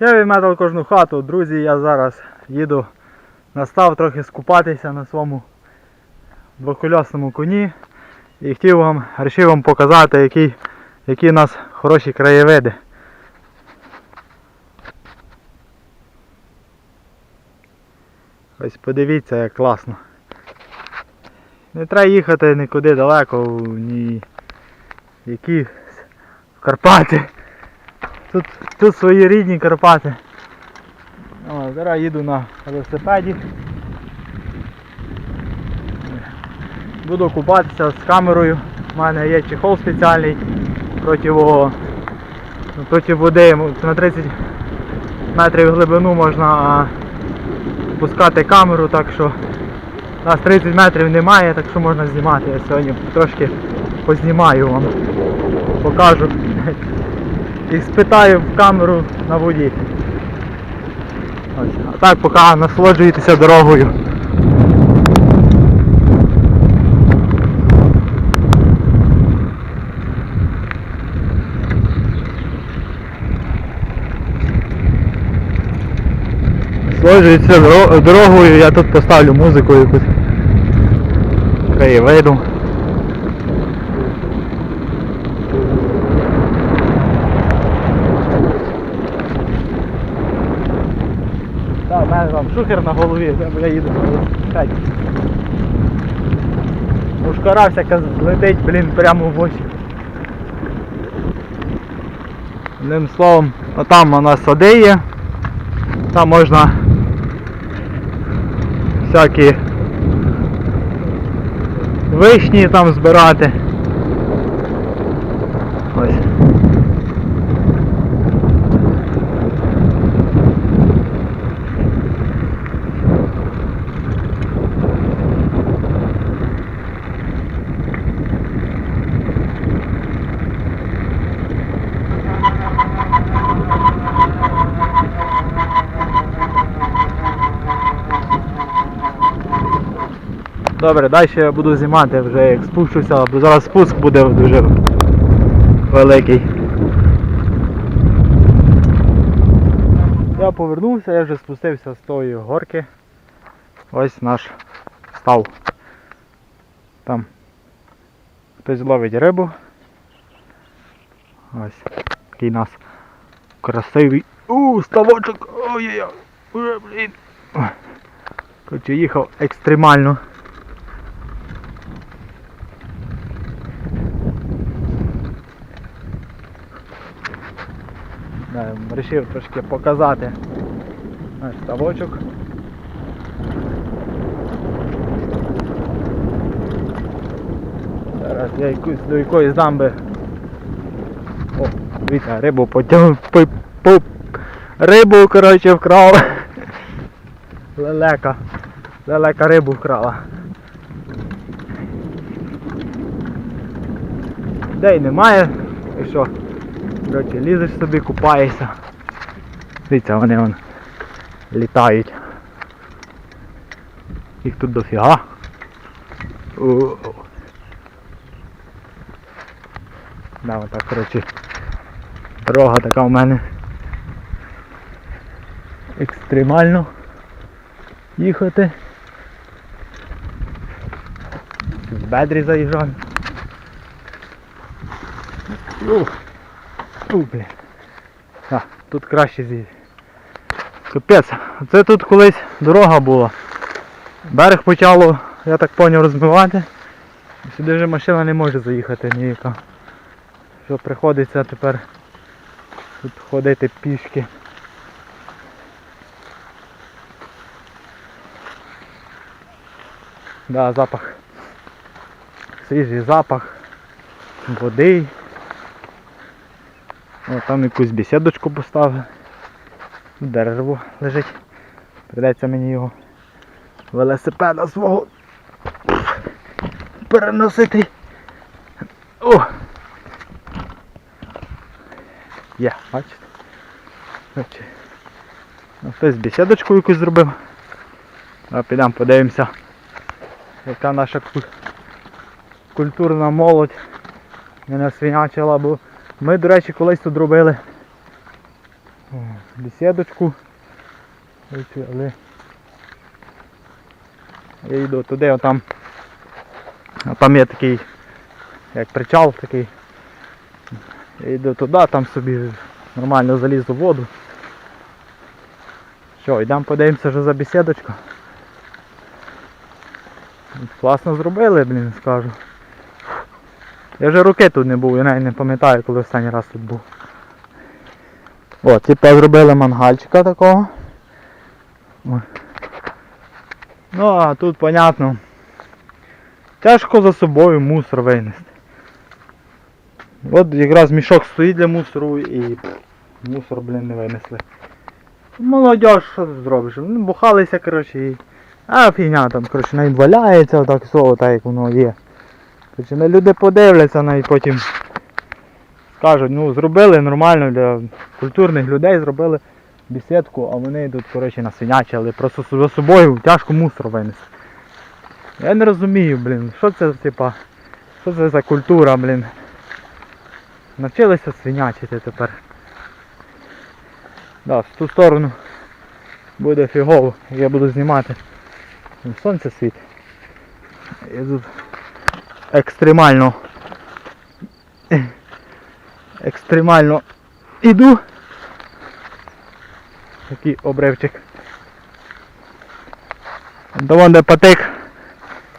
Heavy Metal кожну хату, друзі, я зараз їду на став трохи скупатися на своєму двокольосному коні. І хотів вам, вирішив вам показати, які, які у нас хороші краєвиди. Ось подивіться, як класно. Не треба їхати нікуди далеко, ні які в Карпати. Тут, тут свої рідні Карпати. О, зараз їду на велосипеді. Буду купатися з камерою. У мене є чехол спеціальний проти, проти води. На 30 метрів глибину можна пускати камеру, так що у нас 30 метрів немає, так що можна знімати. Я сьогодні трошки познімаю вам. Покажу. І спитаю в камеру на воді. А так поки насолоджуєтеся дорогою. Насолоджуєтеся дорогою, я тут поставлю музику якусь краєвиду. Так, в мене там шухер на голові, я, я їду велосипеді. Мушкара всяка летить, блін, прямо в очі. Одним словом, отам у нас сади є. Там можна всякі вишні там збирати. Ось. Добре, далі я буду знімати вже як спущуся, бо зараз спуск буде дуже великий. Я повернувся, я вже спустився з тої горки. Ось наш став. Там хтось ловить рибу. Ось такий нас красивий. У, ставочок! Ой-ой-ой! Уже, блін! Короче, їхав екстремально. Да, Вирішив трошки показати наш ставочок. Зараз я якусь до якоїсь дамби. О, дивіться, рибу потягнув. По, по, рибу, коротше, вкрав. Лелека. Лелека рибу вкрала. Людей немає. І що? Коротше, лізеш собі, купаєшся. Дивіться, вони вон літають. Їх тут дофіга. О. Да, отак, коротше. Дорога така в мене. Екстремально їхати. В бедрі заїжджаю. Ух. Ух, блін. А, тут краще зі. Капець. Це тут колись дорога була. Берег почало, я так поняв, розмивати. Сюди вже машина не може заїхати ніяка. Що приходиться тепер тут ходити пішки. Да, запах. Свіжий запах води. Там якусь бесідочку поставив. Дерево лежить. Придеться мені його велосипеда свого переносити. О! Є, бачите? Ну, Хтось бесідочку якусь зробив. А підемо подивимося, яка наша культурна молодь не насвинячила, бо ми, до речі, колись тут робили О, бесідочку. Але я йду туди, а там, а там є такий, як причал такий. Я йду туди, там собі нормально залізу в воду. Що, йдемо подивимося вже за бесідочку. Класно зробили, блін, скажу. Я вже роки тут не був, я навіть не пам'ятаю, коли останній раз тут був. О, типа зробили мангальчика такого. Ну а тут понятно. Тяжко за собою мусор винести. От якраз мішок стоїть для мусору і мусор, блін, не винесли. Молодь, що ти зробиш? Ну, бухалися, коротше, і... А фігня там, коротше, навіть валяється отак слово, так як воно є. Коротше, ну, люди подивляться навіть потім скажуть, ну зробили нормально для культурних людей, зробили бесідку, а вони йдуть, коротше, на свинячі, просто за собою тяжко мусор винести. Я не розумію, блін, що це типа, що це за культура, блін. Навчилися свинячити тепер. Да, в ту сторону буде фігово, я буду знімати. Сонце світить. Я тут екстремально екстремально іду. Такий обривчик. До вон де потик,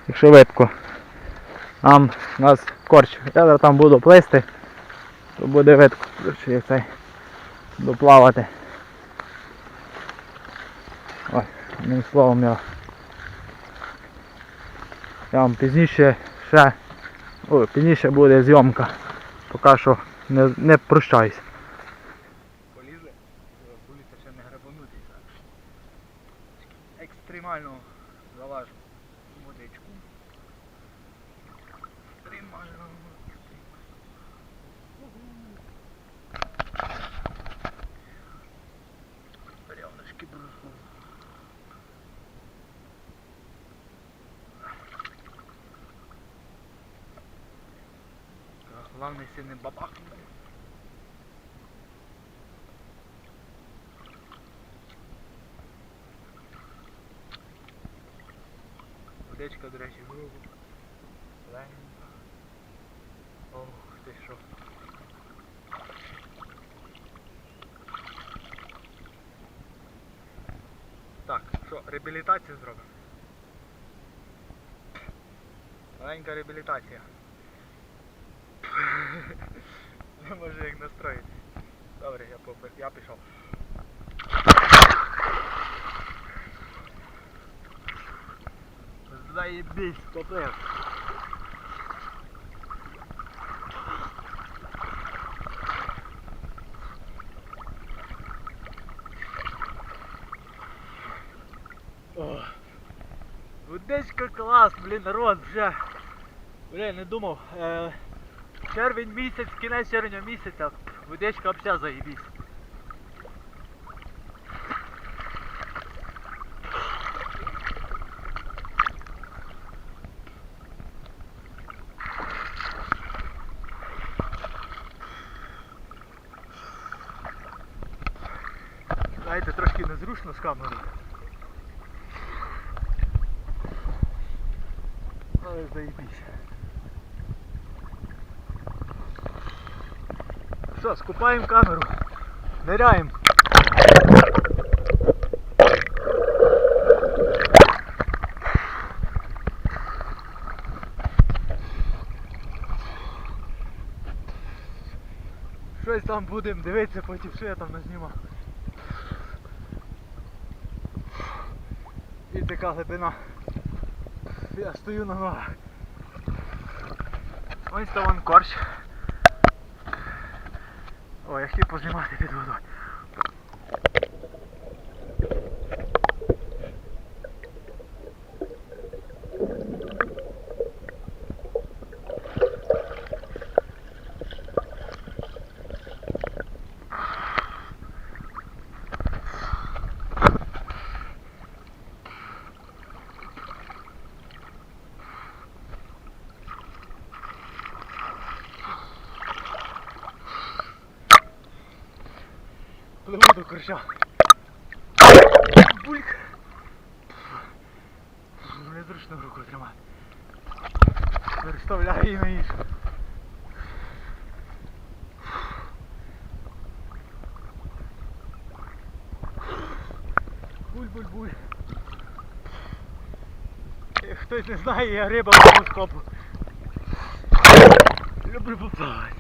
якщо видко. Там у нас корч. Я там буду плисти, то буде видко, як цей буду плавати. Ой, одним словом я. Я вам пізніше ще. Ой, пізніше буде зйомка. Поки що не, не прощаюсь. Полізли, вулиця ще не грабанути. Екстремально залажу водичку. Екстремально. Бревнышки бросу. Главное все не бабахнуть. Водичка, до речі, грубо. Зелененька. Ох, ти що. Так, що, реабілітацію зробимо? Маленька реабілітація. Не можу як настроїти. Добре, я, попи- я пішов. Заебись, поплив. О. Водичка клас, блін, народ, вже. Блін, не думав. Е, червень місяць, кінець червня місяця, водичка взагалі заїбісь. Знаєте, трошки незручно з камерою. Але заїбісь. Що, скупаємо камеру, ниряємо. Щось там будемо дивитися, потім що я там назнімав. І така глибина. Я стою на ногах. Ось там корч. О, я хотів познімати під водою. до корча. Бульк. Незручно руку тримати. Переставляю її на іншу. Буль-буль-буль. Е, Хтось не знає, я риба в скопу. Люблю поплавати.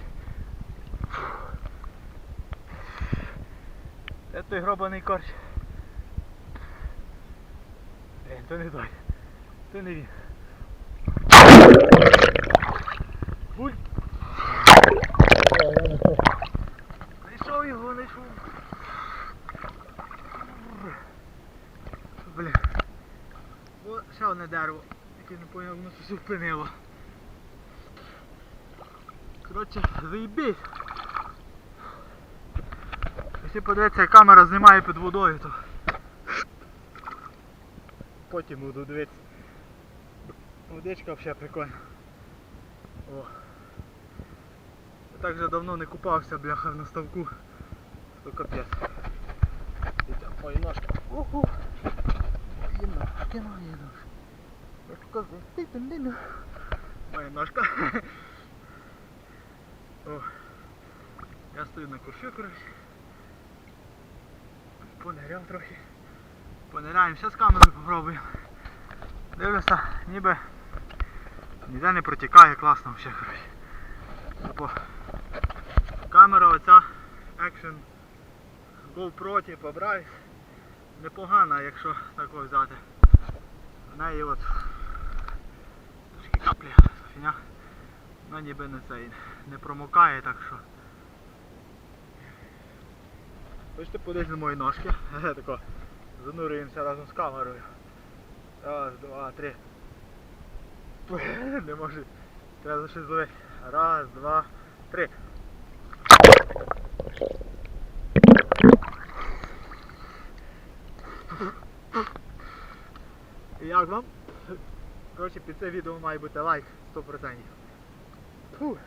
Той гробаний корч. Блін, то не той. То не він. Знайшов його, знайшов. Блін. О, ще одне дерево, яке не поняв, воно все впинило. Коротше, заїбіть. Якщо подивитися, камера знімає під водою, то потім буду дивитися. Водичка взагалі прикольна. О. Я так вже давно не купався, бляха, на ставку. То капець. Мої ножки. Уху. Мої ножки, ножки. Як казав, ти. Моя ножка. О. Я стою на курсі, коротше. Пониряв трохи. Пониряємо, ще з камерою попробуємо. Дивлюся, ніби ніде не протікає, класно взагалі. Типу, камера оця Action GoPro, типу Bryce, непогана, якщо тако взяти. В неї от трошки каплі, фіня. Ну ніби не цей не промокає, так що. Хочете подивитися на мої ножки? Тако занурюємося разом з камерою. Раз, два, три. Не можу. Треба щось зловити. Раз, два, три. І Як вам? Коротше, під це відео має бути лайк 100%. Фу.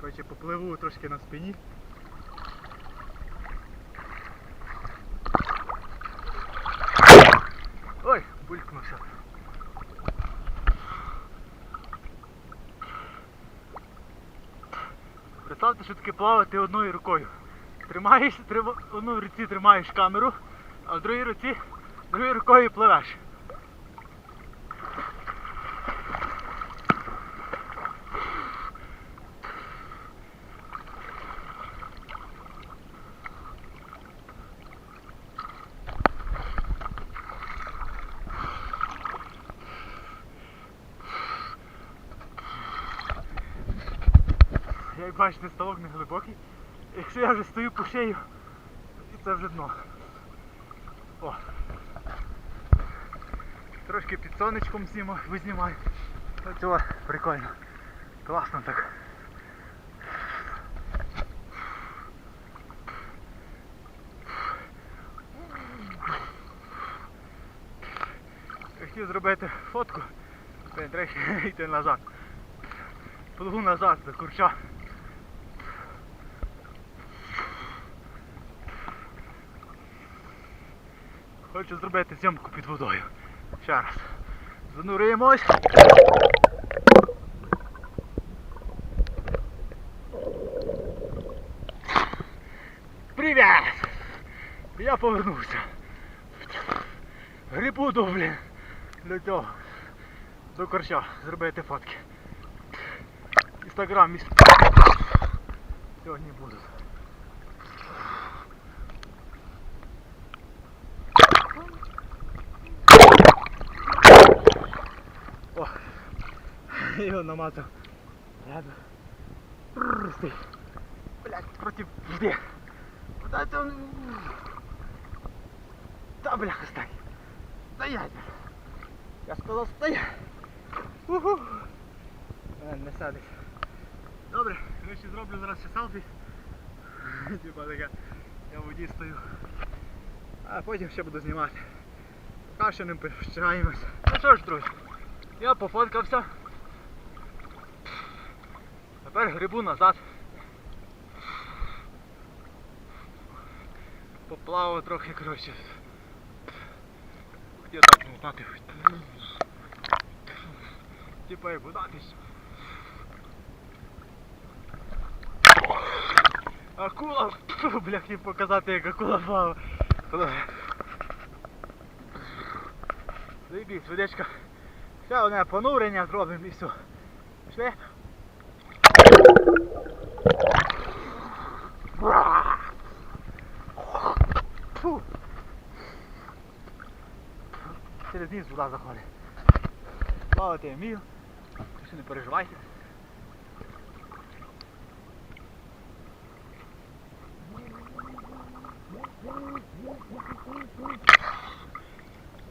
Коротше, попливу трошки на спині. Що таке плавати одною рукою. Тримаєш, трим... одну руці тримаєш камеру, а в другій руці другою рукою пливеш. Як бачите, ставок не глибокий. Якщо я вже стою по шею, і це вже дно. О. Трошки під сонечком зніма, визнімаю. Оцього прикольно. Класно так. Хотів зробити фотку, треба йти назад. Пливу назад до курча. Хочу зробити зйомку під водою. Ще раз. Занурюємось. Привіт! Я повернувся. Грибу до, блін, до цього. До корча зробити фотки. Інстаграм міс... Сьогодні будуть. О, його намазав. Прррр, Блять, проти. Куда це он? Та бляха стай. Стоять. Я сказав стоять. Уху. Не садить. Добре, коротше зроблю зараз ще селфі. Типа таке. Я в воді стою. А потім ще буду знімати. Не прощаємось. Ну що ж, друзі, я пофоткався. Тепер грибу назад. Поплавав трохи, коротше. Хотів так мотати. Типа як будатись. Акула! Бля, хотів показати, як акула плаває. Заїбіть, водичка. Ще одне понурення зробимо і все. Пішли? Фу. Низ вода заходить. Плавати я вмію. Ще не переживайте.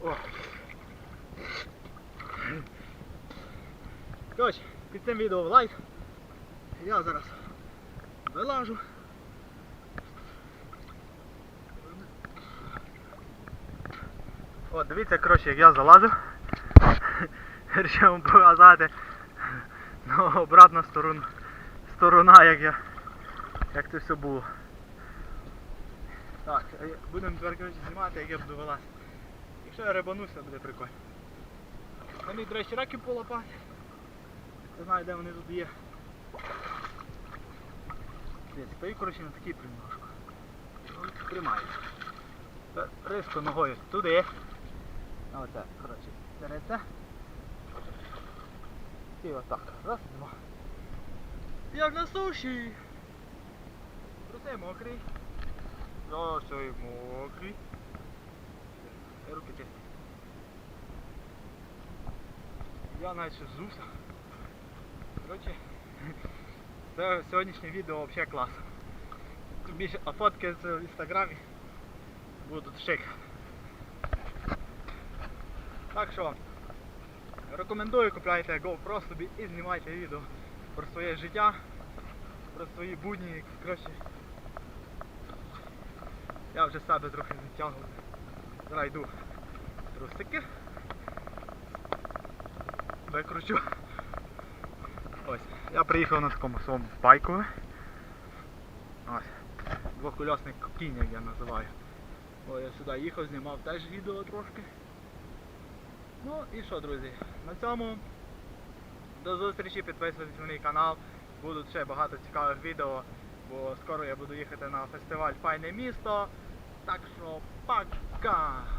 О. Коротше, під цим відео лайк. Я зараз вилажу. От, дивіться, коротше, як я залазив. Вирішив вам показати. Ну, обратна сторона, сторона, як я. Як це все було. Так, будемо тепер коротше, знімати, як я буду вилазити. Якщо я рибануся, буде прикольно. Мені, до речі, раків полопати. Не знаю, де вони тут є. Десь, стою, коротше, на такій примножку. Тримаю. Риску ногою туди. А оце, коротше, береться. І отак. Раз, два. Як на суші. Труси мокрий. Труси мокрий. Руки чисті. Я навіть ще зувся. Коротше, це сьогоднішнє відео взагалі клас. Більше, фотки в інстаграмі будуть шик. Так що, рекомендую купляйте GoPro собі і знімайте відео про своє життя, про свої будні, коротше. Я вже себе трохи затягнув. Зараз йду трусики. Викручу. Ось. Я приїхав на такому своєму байку. Ось. Двокольосний кінь, як я називаю. О, я сюди їхав, знімав теж відео трошки. Ну і що, друзі, на цьому до зустрічі, підписуйтесь на мій канал. Будуть ще багато цікавих відео, бо скоро я буду їхати на фестиваль Файне місто. Так що пока!